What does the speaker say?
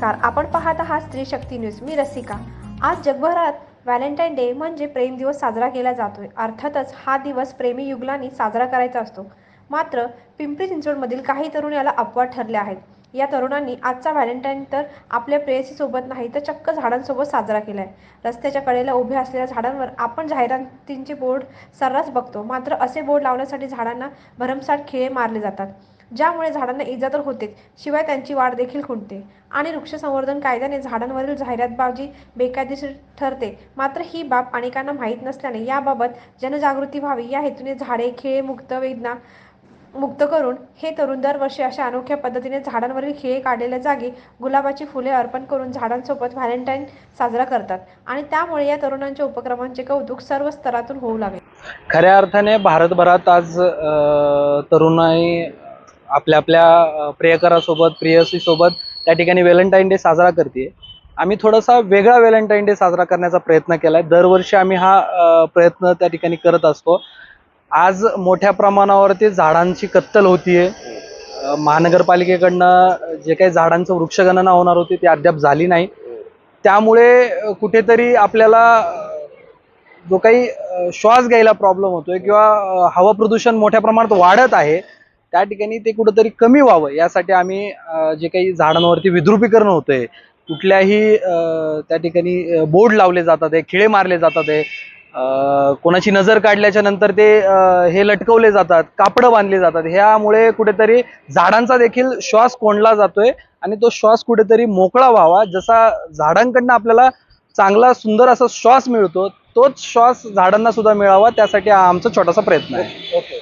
नमस्कार. आपण पाहत आहात स्त्री शक्ती न्यूज. मी रसिका. आज जगभरात व्हॅलेंटाईन डे म्हणजे प्रेम दिवस साजरा केला जातोय. अर्थातच हा दिवस प्रेमी युगलांनी साजरा करायचा असतो. मात्र पिंपरी चिंचवडमधील काही तरुण याला अपवाद ठरले आहेत. या तरुणांनी आजचा व्हॅलेंटाईन तर आपल्या प्रेयसीसोबत नाही तर चक्क झाडांसोबत साजरा केलाय. रस्त्याच्या कडेला उभ्या असलेल्या झाडांवर आपण जाहिरातींचे बोर्ड सर्रास बघतो. मात्र असे बोर्ड लावण्यासाठी झाडांना भरमसाठ खिळे मारले जातात. ज्यामुळे झाडांना इजा तर होतेच शिवाय त्यांची वाढ देखील खुंटते. आणि वृक्ष संवर्धन कायद्याने झाडांवरील जाहिरातबाजी बेकायदेशीर ठरते. मात्र ही बाब अनेकांना माहीत नसल्याने याबाबत जनजागृती व्हावी. या हेतूने झाडे खिळे मुक्त वेदना मुक्त करून हे तरुण दरवर्षी अशा अनोख्या पद्धतीने झाडांवरील खिळे काढलेल्या जागी गुलाबाची फुले अर्पण करून झाडांसोबत व्हॅलेंटाईन साजरा करतात. आणि त्यामुळे या तरुणांच्या उपक्रमांचे कौतुक सर्व स्तरातून होऊ लागले. खऱ्या अर्थाने भारतभरात आज तरुणाई आपल्या आपल्या प्रियकरासोबत प्रियसीसोबत त्या ठिकाणी व्हॅलेंटाईन डे साजरा करते आम्ही थोडासा वेगळा व्हॅलेंटाईन डे साजरा करण्याचा प्रयत्न केला आहे दरवर्षी आम्ही हा प्रयत्न त्या ठिकाणी करत असतो. आज मोठ्या प्रमाणावरती झाडांची कत्तल होतीये. महानगरपालिकेकडनं जे काही झाडांचं वृक्षगणना होणार होती ती अद्याप झाली नाही. त्यामुळे कुठेतरी आपल्याला जो काही श्वास घ्यायला प्रॉब्लेम होतोय किंवा हवा प्रदूषण मोठ्या प्रमाणात वाढत आहे त्या ठिकाणी ते कुठंतरी कमी व्हावं. यासाठी आम्ही जे काही झाडांवरती विद्रुपीकरण होतंय कुठल्याही त्या ठिकाणी बोर्ड लावले जातात आहे खिळे मारले जातात आहे कोणाची नजर काढल्याच्या नंतर ते हे लटकवले जातात कापडं बांधले जातात. ह्यामुळे कुठेतरी झाडांचा देखील श्वास कोंडला जातोय आणि तो श्वास कुठेतरी मोकळा व्हावा. जसा झाडांकडनं आपल्याला चांगला सुंदर असा श्वास मिळतो तोच श्वास झाडांना सुद्धा मिळावा. त्यासाठी हा आमचा छोटासा प्रयत्न आहे. ओके.